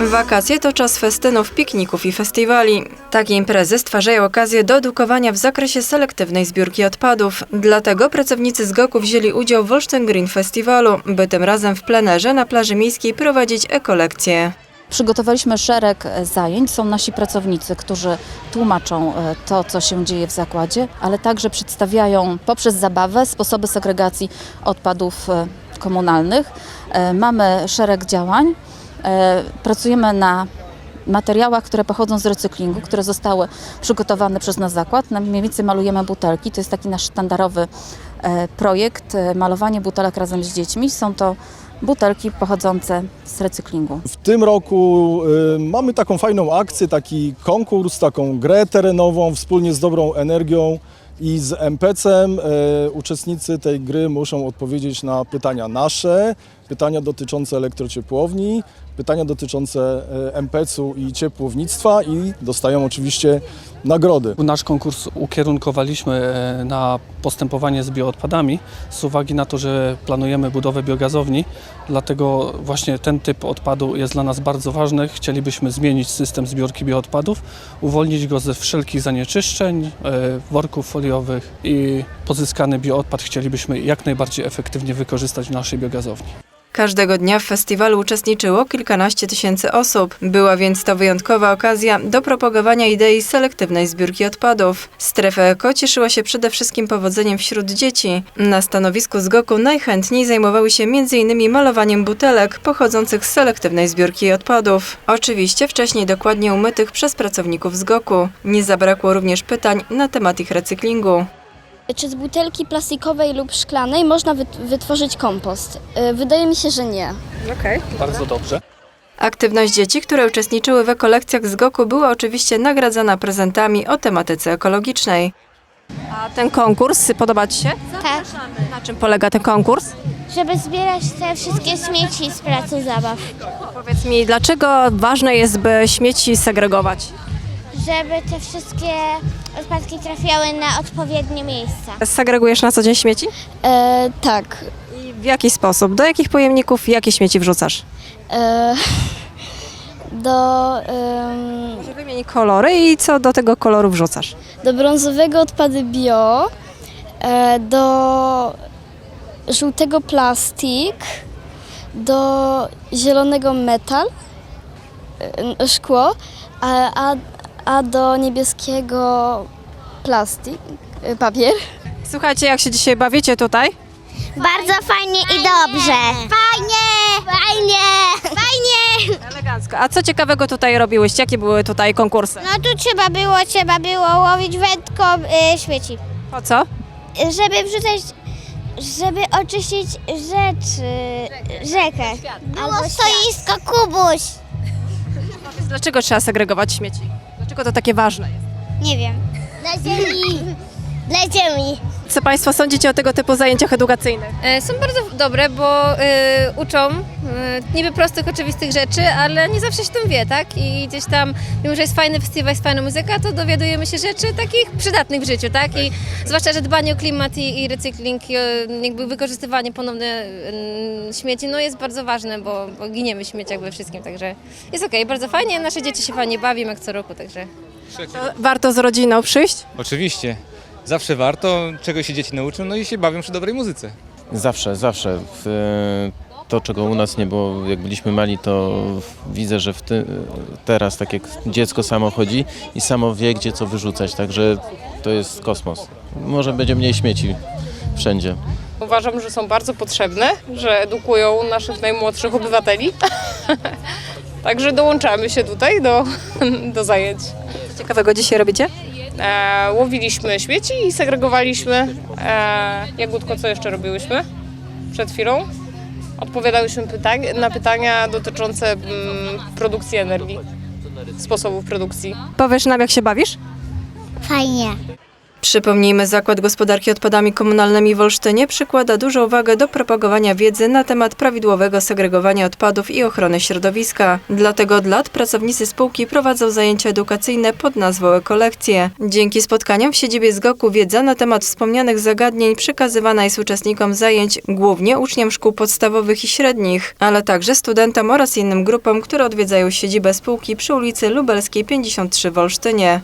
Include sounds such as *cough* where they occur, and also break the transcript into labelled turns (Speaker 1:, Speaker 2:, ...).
Speaker 1: Wakacje to czas festynów, pikników i festiwali. Takie imprezy stwarzają okazję do edukowania w zakresie selektywnej zbiórki odpadów. Dlatego pracownicy z GOK-u wzięli udział w Olsztyn Green Festiwalu, by tym razem w plenerze na plaży miejskiej prowadzić ekolekcje.
Speaker 2: Przygotowaliśmy szereg e, zajęć. Są nasi pracownicy, którzy tłumaczą e, to, co się dzieje w zakładzie, ale także przedstawiają poprzez zabawę sposoby segregacji odpadów e, komunalnych. Mamy szereg działań. E, Pracujemy na materiałach, które pochodzą z recyklingu, które zostały przygotowane przez nasz zakład. Na mniej więcej malujemy butelki. To jest taki nasz sztandarowy e, projekt, e, malowanie butelek razem z dziećmi. Są to butelki pochodzące z recyklingu.
Speaker 3: W tym roku y, mamy taką fajną akcję, taki konkurs, taką grę terenową wspólnie z Dobrą Energią i z MPC-em. Y, uczestnicy tej gry muszą odpowiedzieć na pytania nasze, pytania dotyczące elektrociepłowni, pytania dotyczące y, MPC-u i ciepłownictwa i dostają oczywiście nagrody.
Speaker 4: Nasz konkurs ukierunkowaliśmy e, na postępowanie z bioodpadami z uwagi na to, że planujemy budowę biogazowni, dlatego właśnie ten typ odpadu jest dla nas bardzo ważny. Chcielibyśmy zmienić system zbiórki bioodpadów, uwolnić go ze wszelkich zanieczyszczeń, e, worków foliowych i pozyskany bioodpad chcielibyśmy jak najbardziej efektywnie wykorzystać w naszej biogazowni.
Speaker 1: Każdego dnia w festiwalu uczestniczyło kilkanaście tysięcy osób. Była więc to wyjątkowa okazja do propagowania idei selektywnej zbiórki odpadów. Strefa Eko cieszyła się przede wszystkim powodzeniem wśród dzieci. Na stanowisku z GOK-u najchętniej zajmowały się m.in. malowaniem butelek pochodzących z selektywnej zbiórki odpadów. Oczywiście wcześniej dokładnie umytych przez pracowników z GOK-u. Nie zabrakło również pytań na temat ich recyklingu.
Speaker 5: Czy z butelki plastikowej lub szklanej można wyt- wytworzyć kompost? Y, Wydaje mi się, że nie.
Speaker 4: Bardzo dobrze.
Speaker 1: Aktywność dzieci, które uczestniczyły w ekolekcjach z GOK-u była oczywiście nagradzana prezentami o tematyce ekologicznej.
Speaker 6: A ten konkurs podoba Ci się?
Speaker 7: Tak,
Speaker 6: Na czym polega ten konkurs?
Speaker 7: żeby zbierać te wszystkie śmieci z placu zabaw.
Speaker 6: Powiedz mi, dlaczego ważne jest, by śmieci segregować?
Speaker 7: Żeby te wszystkie odpadki trafiały na odpowiednie miejsca.
Speaker 6: Segregujesz na co dzień śmieci?
Speaker 5: E, tak.
Speaker 6: I w jaki sposób? Do jakich pojemników jakie śmieci wrzucasz?
Speaker 5: E, do, em,
Speaker 6: Może wymień kolory i co do tego koloru wrzucasz?
Speaker 5: do brązowego odpady bio, e, do żółtego plastik, do zielonego metal, e, szkło, a, a, a do niebieskiego plastik, e, papier.
Speaker 6: Słuchajcie, jak się dzisiaj bawicie tutaj?
Speaker 7: Bardzo fajnie i dobrze. Fajnie! Fajnie! Fajnie!
Speaker 6: Elegancko. A co ciekawego tutaj robiłyście? Jakie były tutaj konkursy?
Speaker 7: No tu trzeba było, trzeba było łowić wędką y, śmieci.
Speaker 6: Po co?
Speaker 7: Y, Żeby wrzucać, żeby oczyścić rzeczy, rzekę. Albo stoisko Kubuś.
Speaker 6: Dlaczego trzeba segregować śmieci? Dlaczego to takie ważne jest?
Speaker 7: Nie wiem. Dla ziemi. Dla ziemi.
Speaker 6: Co Państwo sądzicie o tego typu zajęciach edukacyjnych?
Speaker 8: E, Są bardzo dobre, bo e, uczą e, niby prostych, oczywistych rzeczy, ale nie zawsze się tym wie, tak? I gdzieś tam, mimo że jest fajny festiwal, jest fajna muzyka, to dowiadujemy się rzeczy takich przydatnych w życiu, tak? I zwłaszcza, że dbanie o klimat i, i recykling, i, jakby wykorzystywanie ponowne e, śmieci, no jest bardzo ważne, bo, bo giniemy w śmieciach we wszystkim, także jest okej, bardzo fajnie, nasze dzieci się fajnie bawią jak co roku, także...
Speaker 6: Warto z rodziną przyjść?
Speaker 9: Oczywiście. Zawsze warto, czego się dzieci nauczą, no i się bawią przy dobrej muzyce.
Speaker 10: Zawsze, zawsze. W, e, to, czego u nas nie było, jak byliśmy mali, to widzę, że w ty, teraz tak jak dziecko samo chodzi i samo wie, gdzie co wyrzucać, także to jest kosmos. Może będzie mniej śmieci wszędzie.
Speaker 11: Uważam, że są bardzo potrzebne, że edukują naszych najmłodszych obywateli. *laughs* Także dołączamy się tutaj do, do zajęć.
Speaker 6: Co ciekawego dzisiaj robicie?
Speaker 11: E, łowiliśmy śmieci i segregowaliśmy. E, Jagódko, co jeszcze robiłyśmy przed chwilą? Odpowiadałyśmy pytań, na pytania dotyczące mm, produkcji energii, sposobów produkcji.
Speaker 6: Powiesz nam, jak się bawisz?
Speaker 7: Fajnie.
Speaker 1: Przypomnijmy, Zakład Gospodarki Odpadami Komunalnymi w Olsztynie przykłada dużą wagę do propagowania wiedzy na temat prawidłowego segregowania odpadów i ochrony środowiska. Dlatego od lat pracownicy spółki prowadzą zajęcia edukacyjne pod nazwą Ekolekcje. Dzięki spotkaniom w siedzibie ZGOK-u wiedza na temat wspomnianych zagadnień przekazywana jest uczestnikom zajęć, głównie uczniom szkół podstawowych i średnich, ale także studentom oraz innym grupom, które odwiedzają siedzibę spółki przy ulicy Lubelskiej 53 w Olsztynie.